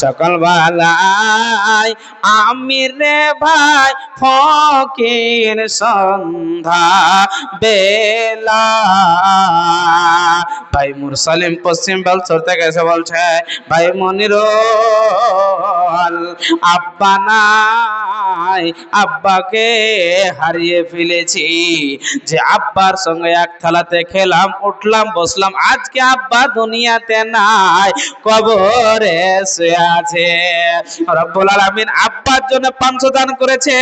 সকল বালাই আমির রে ভাই ফকির সন্ধ্যা বেলা। ভাই মুরসালিম পশ্চিম বেলসর সরতে গেছে বলছে, ভাই মনির আব্বা নাই আব্বাকে হারিয়ে ফেলেছি। যে আব্বার সঙ্গে এক থালাতে খেলাম, উঠলাম, বসলাম, আজকে আব্বা দুনিয়াতে নাই, কবরে শুয়ে আছে। রব্বুল আলামিন আব্বার জন্য 500 দান করেছে।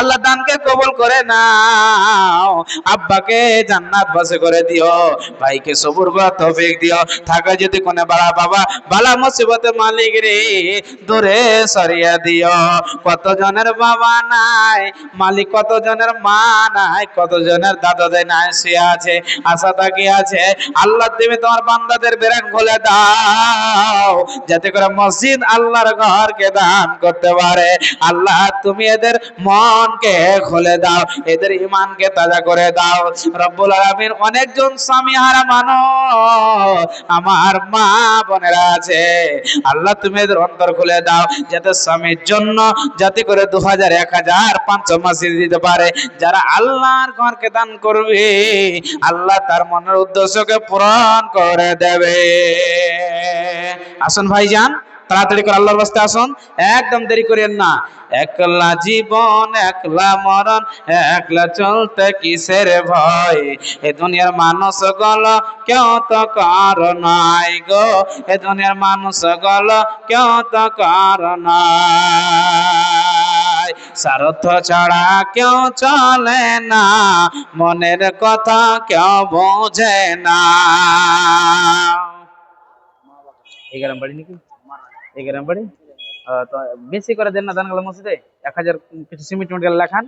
আল্লাহ দানকে কবুল করে নাও। আব্বাকে জান্নাত বসে করে দিও। ভাইকে সবুর তৌফিক দিও। থাকা যদি কোনে বাড়া বাবা, বালা মুসিবতে মালিক রে, দূরে সরিয়ে দিও। কতজনের বাবা নাই মালিক কত জনের মা নাই কত জনের দাদা দেয় নাই শুয়ে আছে আশা তাকিয়ে আছে? আল্লাহ তুমি তোমার বান্দাদের বেরেন খুলে দাও, যাতে করে মসজিদ আল্লাহর ঘরকে দান করতে পারে। আল্লাহ তুমি এদের মনকে খুলে দাও, এদের ইমানকে তাজা করে দাও। রব্বুল আলামিন অনেকজন স্বামী হারা মানুষ আমার মা বোনেরা আছে। আল্লাহ তুমি এদের অন্তর খুলে দাও, যাতে স্বামীর জন্য যাতে করে দু হাজার এক হাজার পাঁচশো মাসি দিতে পারে। যারা আল্লাহর ঘরকে দান করবে, আল্লাহ তার মনের উদ্দেশ্যকে পূরণ করে দেবে। আসুন ভাইজান, তাড়াতাড়ি করে আল্লাহর বাস্তে আসুন। একদম দেরি করেন না। একলা জীবন, একলা মরণ, একলা চলতে কিসের ভয়? এ দুনিয়ার মানুষ গল কেউ তো কার নাই গো। এ দুনিয়ার মানুষ গল কেউ তো কার নাই। স্বার্থ ছাড়া কেউ চলে না। মনের কথা কেউ বোঝে না। এই গ্রাম বাড়ি নাকি? এই গ্রাম বাড়ি? তো বেশি করে দেন না দানগুলো মসজিদে। এক হাজার কিছু সিমেন্ট টিমেন্ট লেখান।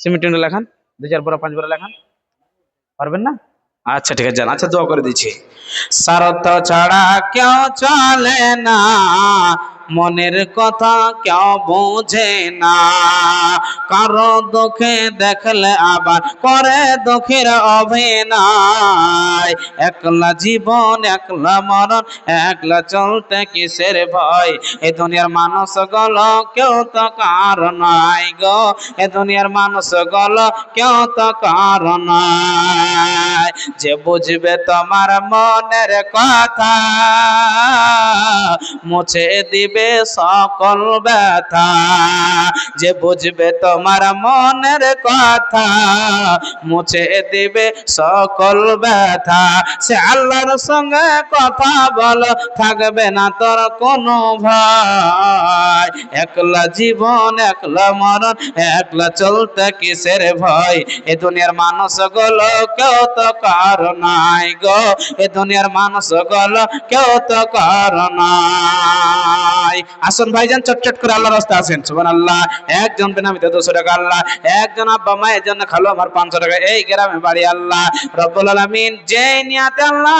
সিমেন্ট লেখান। দু চার বড় পাঁচ বড় লেখান। পারবেন না? আচ্ছা ঠিক আছে আচ্ছা দোয়া করে দিচ্ছি। স্বার্থ ছাড়া কেউ চলে না। মনের কথা কেউ বোঝে না। কারও দুঃখে দেখলে আবার করে দুঃখের অভিনয়। একলা জীবন, একলা মরণ, একলা চলতে কিসের ভয়? এ দুনিয়ার মানুষ গল কেউ তো কার নাই গো। এ দুনিয়ার মানুষ গল কেউ তো কার নাই। যে বুঝবে তোমার মনের কথা, মুছে দিবে সকল ব্যথা। যে বুঝবে তোমার মনের কথা, মুছে দিবে সকল ব্যথা। সে আল্লাহর সঙ্গে কথা বল, থাকবে না তোর কোনো ভয়। একলা জীবন, একলা মরণ, একলা চলতে কিসের ভয়? এ দুনিয়ার মানুষগুলো কেউ তো কার নাই গো? এ দুনিয়ার মানুষগুলো কেউ তো কার নাই। আসুন ভাইজান চটচট করে আল্লাহ রাস্তা আসেন। সুবান আল্লাহ একজন বেনামিতে দুশো টাকা আল্লাহ, একজন আব্বা মায়ের জন্য খালো আমার পাঁচশো টাকা। এই গ্রামে বাড়ি আল্লাহ, রব্বুল আলামিন যে নিয়াতে আল্লাহ